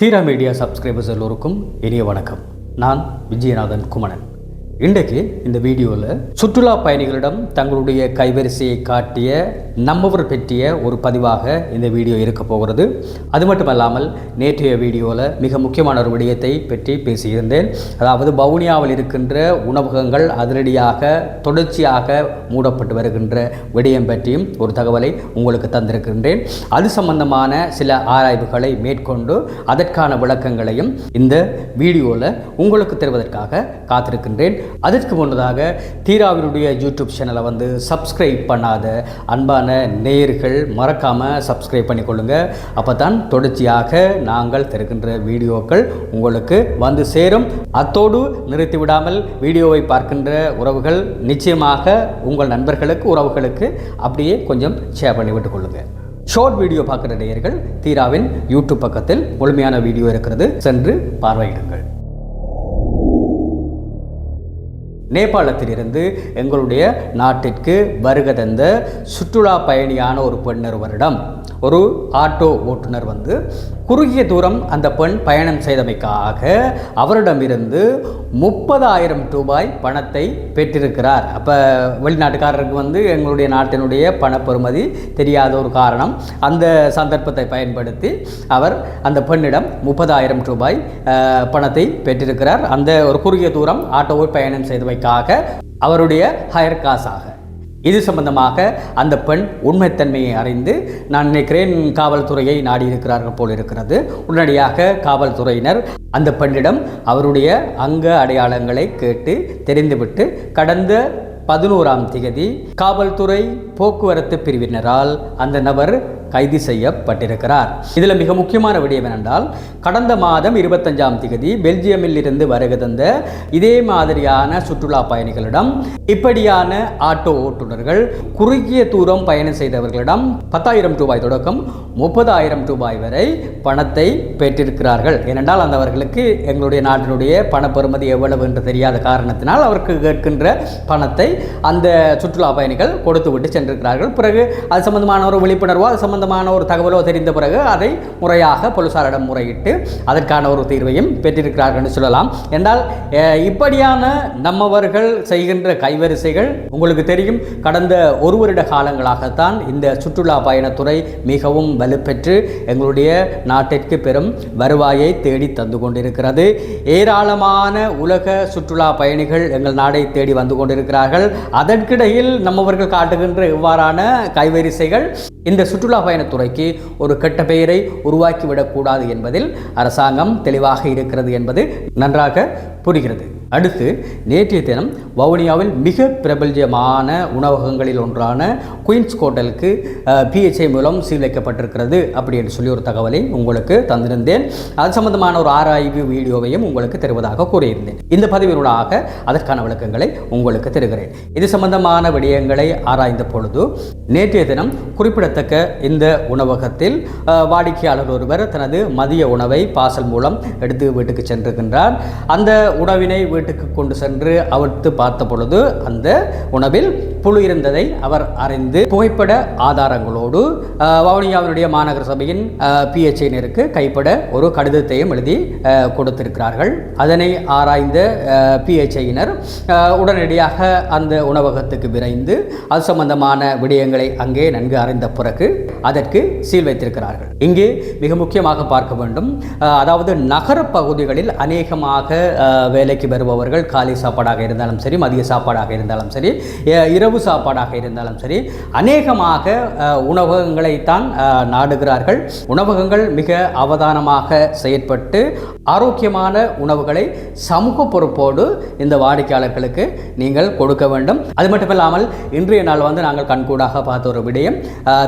தீரா media subscribers எல்லோருக்கும் இனிய வணக்கம். நான் விஜயநாதன் குமணன். இன்றைக்கு இந்த வீடியோவில் சுற்றுலா பயணிகளிடம் தங்களுடைய கைவரிசையை காட்டிய நம்மவர் பற்றிய ஒரு பதிவாக இந்த வீடியோ இருக்க போகிறது. அது மட்டுமல்லாமல் நேற்றைய வீடியோவில் மிக முக்கியமான ஒரு விடயத்தை பற்றி பேசியிருந்தேன். அதாவது வவுனியாவில் இருக்கின்ற உணவகங்கள் அதிரடியாக தொடர்ச்சியாக மூடப்பட்டு வருகின்ற விடயம் பற்றியும் ஒரு தகவலை உங்களுக்கு தந்திருக்கின்றேன். அது சம்பந்தமான சில ஆராய்வுகளை மேற்கொண்டு அதற்கான விளக்கங்களையும் இந்த வீடியோவில் உங்களுக்கு தருவதற்காக காத்திருக்கின்றேன். அதற்கு முன்னதாக தீராவினுடைய யூடியூப் சேனலை வந்து சப்ஸ்கிரைப் பண்ணாத அன்பான நேயர்கள் மறக்காமல் சப்ஸ்கிரைப் பண்ணிக்கொள்ளுங்க. அப்போ தான் தொடர்ச்சியாக நாங்கள் தருகின்ற வீடியோக்கள் உங்களுக்கு வந்து சேரும். அத்தோடு நிறுத்தி விடாமல் வீடியோவை பார்க்கின்ற உறவுகள் நிச்சயமாக உங்கள் நண்பர்களுக்கு உறவுகளுக்கு அப்படியே கொஞ்சம் ஷேர் பண்ணி விட்டுக் கொள்ளுங்க. ஷார்ட் வீடியோ பார்க்குற நேயர்கள் தீராவின் யூடியூப் பக்கத்தில் முழுமையான வீடியோ இருக்கிறது. சென்று பார்வையிடுங்கள். நேபாளத்திலிருந்து எங்களுடைய நாட்டிற்கு வருகதந்த சுற்றுலா பயணியான ஒரு பெண்ணொருவரிடம் ஒரு ஆட்டோ ஓட்டுநர் வந்து குறுகிய தூரம் அந்த பெண் பயணம் செய்தமைக்காக அவரிடமிருந்து முப்பதாயிரம் ரூபாய் பணத்தை பெற்றிருக்கிறார். அப்போ வெளிநாட்டுக்காரருக்கு வந்து எங்களுடைய நாட்டினுடைய பணப்பெறுமதி தெரியாத ஒரு காரணம். அந்த சந்தர்ப்பத்தை பயன்படுத்தி அவர் அந்த பெண்ணிடம் முப்பதாயிரம் ரூபாய் பணத்தை பெற்றிருக்கிறார். அந்த ஒரு குறுகிய தூரம் ஆட்டோவை பயணம் செய்தமைக்காக அவருடைய ஹயர் காசாக. இது சம்பந்தமாக அந்த பெண் உண்மைத்தன்மையை அறிந்து நான் நினைக்கிறேன் காவல்துறையை நாடியிருக்கிறார்கள் போல் இருக்கிறது. உடனடியாக காவல்துறையினர் அந்த பெண்ணிடம் அவருடைய அங்க அடையாளங்களை கேட்டு தெரிந்துவிட்டு கடந்த பதினோராம் தேதி காவல்துறை போக்குவரத்து பிரிவினரால் அந்த நபர் கைது செய்யப்பட்டிருக்கிறார். இதில் மிக முக்கியமான விடயம் என்னென்றால் கடந்த மாதம் இருபத்தஞ்சாம் தேதி பெல்ஜியமில் இருந்து வருகை தந்த இதே மாதிரியான சுற்றுலா பயணிகளிடம் இப்படியான ஆட்டோ ஓட்டுநர்கள் குறுகிய தூரம் பயணம் செய்தவர்களிடம் பத்தாயிரம் ரூபாய் தொடக்கம் முப்பதாயிரம் ரூபாய் வரை பணத்தை பெற்றிருக்கிறார்கள். ஏனென்றால் அந்த அவர்களுக்கு எங்களுடைய நாட்டினுடைய பணப்பெறுமதி எவ்வளவு என்று தெரியாத காரணத்தினால் அவருக்கு கேட்கின்ற பணத்தை அந்த சுற்றுலா பயணிகள் கொடுத்து விட்டு சென்றிருக்கிறார்கள். பிறகு அது சம்பந்தமான ஒரு விழிப்புணர்வோ அது சம்பந்தமான ஒரு தகவலோ தெரிந்த பிறகு அதை முறையாக போலீசாரிடம் முறையிட்டு அதற்கான ஒரு தீர்வையும் பெற்றிருக்கிறார்கள் என்று சொல்லலாம். என்றால் இப்படியான நம்மவர்கள் செய்கின்ற கைவரிசைகள் உங்களுக்கு தெரியும். கடந்த ஒரு வருட காலங்களாகத்தான் இந்த சுற்றுலா பயணத்துறை மிகவும் வலுப்பெற்று எங்களுடைய நாட்டிற்கு பெரும் வருவாயை தேடி தந்து கொண்டிருக்கிறது. ஏராளமான உலக சுற்றுலா பயணிகள் எங்கள் நாடை தேடி வந்து கொண்டிருக்கிறார்கள். அதற்கிடையில் நம்மவர்கள் காட்டுகின்ற இவ்வாறான கைவரிசைகள் இந்த சுற்றுலா பயணத்துறைக்கு ஒரு கெட்ட பெயரை உருவாக்கிவிடக்கூடாது என்பதில் அரசாங்கம் தெளிவாக இருக்கிறது என்பது நன்றாக புரிகிறது. அடுத்து நேற்றைய தினம் வவுனியாவில் மிக பிரபல்யமான உணவகங்களில் ஒன்றான குயின்ஸ் ஹோட்டலுக்கு பிஹெச்ஐ மூலம் சீல் வைக்கப்பட்டிருக்கிறது அப்படி என்று சொல்லி ஒரு தகவலை உங்களுக்கு தந்திருந்தேன். அது சம்பந்தமான ஒரு ஆராய்வு வீடியோவையும் உங்களுக்கு தருவதாக கூறியிருந்தேன். இந்த பதிவினூடாக அதற்கான விளக்கங்களை உங்களுக்கு தருகிறேன். இது சம்பந்தமான விடயங்களை ஆராய்ந்த பொழுது நேற்றைய தினம் குறிப்பிடத்தக்க இந்த உணவகத்தில் வாடிக்கையாளர் ஒருவர் தனது மதிய உணவை பாசல் மூலம் எடுத்து வீட்டுக்கு சென்றிருக்கின்றார். அந்த உணவினை வீட்டுக்கு கொண்டு சென்று அவிழ்த்து பார்த்த பொழுது அந்த உணவில் புழு இருந்ததை அவர் அறிந்து புகைப்பட ஆதாரங்களோடு வவுனியாவினுடைய மாநகர சபையின் பிஹெச்ஐனருக்கு கைப்பட ஒரு கடிதத்தையும் எழுதி கொடுத்திருக்கிறார்கள். அதனை ஆராய்ந்த பிஹெச்ஐயினர் உடனடியாக அந்த உணவகத்துக்கு விரைந்து அது சம்பந்தமான விடயங்களை அங்கே நன்கு அறிந்த பிறகு அதற்கு சீல் வைத்திருக்கிறார்கள். இங்கே மிக முக்கியமாக பார்க்க வேண்டும். அதாவது நகர பகுதிகளில் அநேகமாக வேலைக்கு வருபவர்கள் காலை சாப்பாடாக இருந்தாலும் சரி மதிய சாப்பாடாக இருந்தாலும் சரி இரவு இரவு சாப்பாடாக இருந்தாலும் சரி அநேகமாக உணவகங்களைத்தான் நாடுகிறார்கள். உணவகங்கள் மிக அவதானமாக செயற்பட்டு ஆரோக்கியமான உணவுகளை சமூக பொறுப்போடு இந்த வாடிக்கையாளர்களுக்கு நீங்கள் கொடுக்க வேண்டும். அது மட்டுமில்லாமல் இன்றைய நாள் வந்து நாங்கள் கண்கூடாக பார்த்த ஒரு விடயம்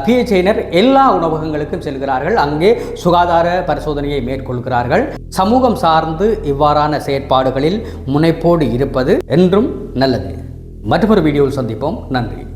பிஹெச்ஐனர் எல்லா உணவகங்களுக்கும் செல்கிறார்கள். அங்கே சுகாதார பரிசோதனையை மேற்கொள்கிறார்கள். சமூகம் சார்ந்து இவ்வாறான செயற்பாடுகளில் முனைப்போடு இருப்பது என்றும் நல்லது. மற்றொரு வீடியோவில் சந்திப்போம். நன்றி.